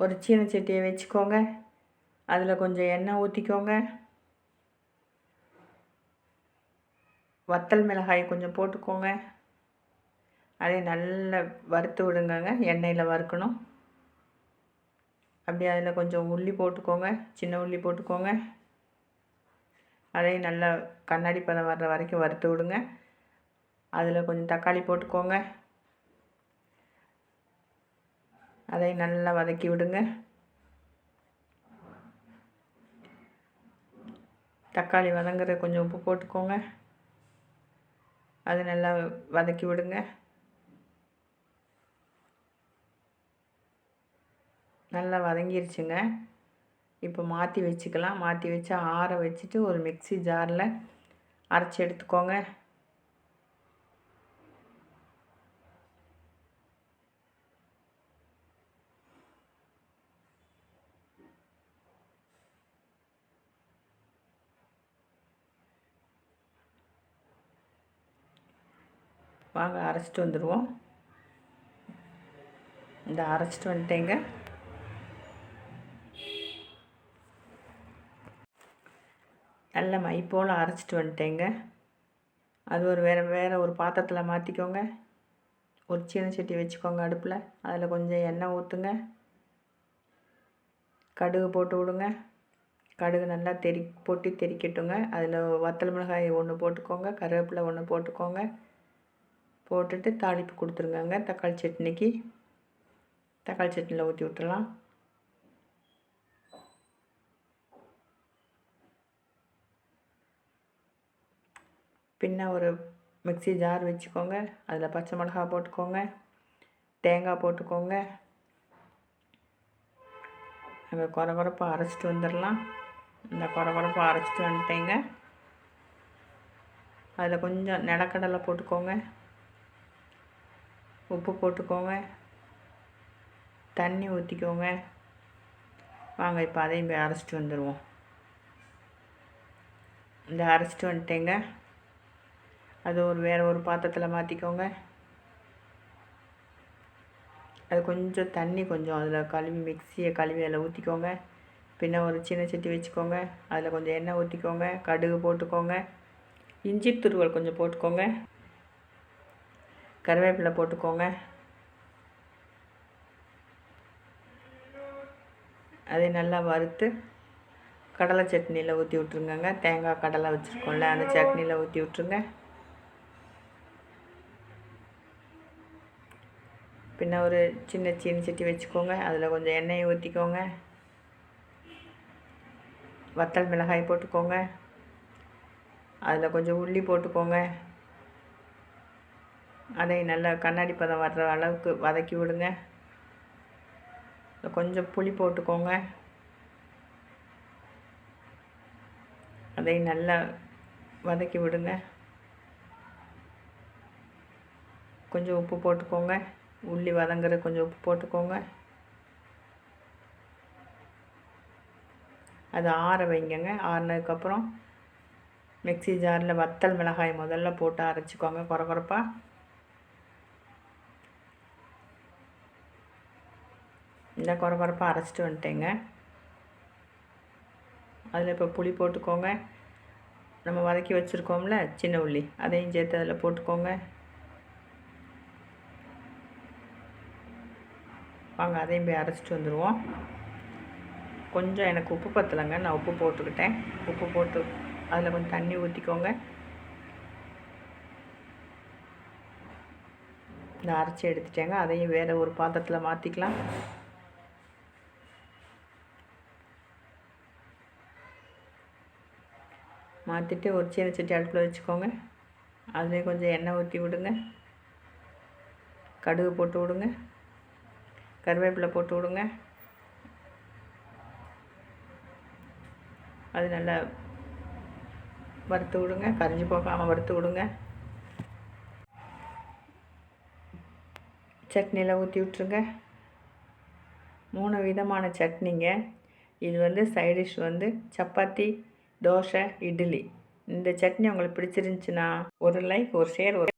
ஒரு சீன சட்டியை வச்சுக்கோங்க. அதில் கொஞ்சம் எண்ணெய் ஊற்றிக்கோங்க வத்தல் மிளகாய் கொஞ்சம் போட்டுக்கோங்க. அதை நல்லா வறுத்து விடுங்கங்க. எண்ணெயில் வறுக்கணும். அப்படியே அதில் கொஞ்சம் உள்ளி போட்டுக்கோங்க. சின்ன உள்ளி போட்டுக்கோங்க. அதையும் நல்லா கண்ணாடி பதம் வர்ற வரைக்கும் வறுத்து விடுங்க. அதில் கொஞ்சம் தக்காளி போட்டுக்கோங்க. அதை நல்லா வதக்கி விடுங்க. தக்காளி வதங்குற கொஞ்சம் உப்பு போட்டுக்கோங்க. அது நல்லா வதக்கி விடுங்க. நல்லா வதங்கிருச்சுங்க. இப்போ மாற்றி வச்சுக்கலாம். மாற்றி வச்சு ஆற வச்சுட்டு ஒரு மிக்சி ஜாரில் அரைச்சி எடுத்துக்கோங்க. வாங்க அரைச்சிட்டு வந்துடுவோம் இந்த அரைச்சிட்டு வந்துட்டேங்க. நல்ல மை போல் அரைச்சிட்டு வந்துட்டேங்க. அது ஒரு வேறு வேறு ஒரு பாத்திரத்தில் மாற்றிக்கோங்க ஒரு சீன சட்டி வச்சுக்கோங்க அடுப்பில். அதில் கொஞ்சம் எண்ணெய் ஊற்றுங்க கடுகு போட்டு விடுங்க. கடுகு நல்லா தெரி போட்டு தெறிக்கட்டுங்க. அதில் வத்தல் மிளகாய் ஒன்று போட்டுக்கோங்க. கருவேப்பிலை ஒன்று போட்டுக்கோங்க. போட்டுட்டு தாளிப்பு கொடுத்துருங்க தக்காளி சட்னிக்கு. தக்காளி சட்னியில் ஊற்றி விட்டுலாம் பின்ன ஒரு மிக்சி ஜார் வச்சுக்கோங்க. அதில் பச்சை மிளகா போட்டுக்கோங்க. தேங்காய் போட்டுக்கோங்க. நாங்கள் குறை குறைப்பாக அரைச்சிட்டு வந்துடலாம். இந்த குறை குறைப்பாக அரைச்சிட்டு வந்துட்டேங்க. அதில் கொஞ்சம் நிலக்கடலை போட்டுக்கோங்க. உப்பு போட்டுக்கோங்க. தண்ணி ஊற்றிக்கோங்க வாங்க இப்போ அதையும் போய் அரைச்சிட்டு வந்துடுவோம் இந்த அரைச்சிட்டு வந்துட்டேங்க. அது ஒரு வேறு ஒரு பாத்திரத்தில் மாற்றிக்கோங்க அது கொஞ்சம் தண்ணி கொஞ்சம் அதில் கழுவி மிக்சியை கழுவி அதில் ஊற்றிக்கோங்க பின்ன ஒரு சின்ன சட்டி வச்சுக்கோங்க. அதில் கொஞ்சம் எண்ணெய் ஊற்றிக்கோங்க கடுகு போட்டுக்கோங்க. இஞ்சி துருவல் கொஞ்சம் போட்டுக்கோங்க. கருவேப்பிலை போட்டுக்கோங்க. அதை நல்லா வறுத்து கடலை சட்னியில் ஊற்றி விட்ருங்கங்க தேங்காய் கடலை வச்சுருக்கோம்ல அந்த சட்னியில் ஊற்றி விட்ருங்க பின்ன ஒரு சின்ன சீனி சட்டி வச்சுக்கோங்க. அதில் கொஞ்சம் எண்ணெயை ஊற்றிக்கோங்க வத்தல் மிளகாய் போட்டுக்கோங்க. அதில் கொஞ்சம் உள்ளி போட்டுக்கோங்க. அதை நல்லா கண்ணாடி பதம் வர்ற அளவுக்கு வதக்கி விடுங்க. கொஞ்சம் புளி போட்டுக்கோங்க. அதை நல்லா வதக்கி விடுங்க. கொஞ்சம் உப்பு போட்டுக்கோங்க. உள்ளி வதங்குற கொஞ்சம் உப்பு போட்டுக்கோங்க. அது ஆற வைங்கங்க. ஆறினதுக்கப்புறம் மிக்சி ஜாரில் வத்தல் மிளகாய் முதல்ல போட்டு அரைச்சிக்கோங்க குறை இந்த குறை அரைச்சிட்டு வந்துட்டேங்க. அதில் இப்போ புளி போட்டுக்கோங்க. நம்ம வதக்கி வச்சுருக்கோம்ல சின்ன உள்ளி. அதையும் சேர்த்து அதில் போட்டுக்கோங்க. வாங்க அதையும் போய் அரைச்சிட்டு வந்துடுவோம் கொஞ்சம் எனக்கு உப்பு பத்தலைங்க. நான் உப்பு போட்டுக்கிட்டேன். உப்பு போட்டு அதில் கொஞ்சம் தண்ணி ஊற்றிக்கோங்க. இந்த அரைச்சி எடுத்துட்டேங்க. அதையும் வேறு ஒரு பாத்திரத்தில் மாற்றிக்கலாம். மாற்றிட்டு ஒரு சின்ன சட்டி அடுப்பில் வச்சுக்கோங்க. அதுலேயும் கொஞ்சம் எண்ணெய் ஊற்றி விடுங்க. கடுகு போட்டு விடுங்க. கருவேப்பிலை போட்டு விடுங்க. அது நல்லா வறுத்து விடுங்க. கரைஞ்சி போகாமல் வறுத்து விடுங்க. சட்னியில் ஊற்றி விட்ருங்க மூணு விதமான சட்னிங்க. இது வந்து சைடிஷ் வந்து சப்பாத்தி தோசை இட்லி. இந்த சட்னி உங்களுக்கு பிடிச்சிருந்துச்சின்னா ஒரு லைக் ஒரு ஷேர் ஒரு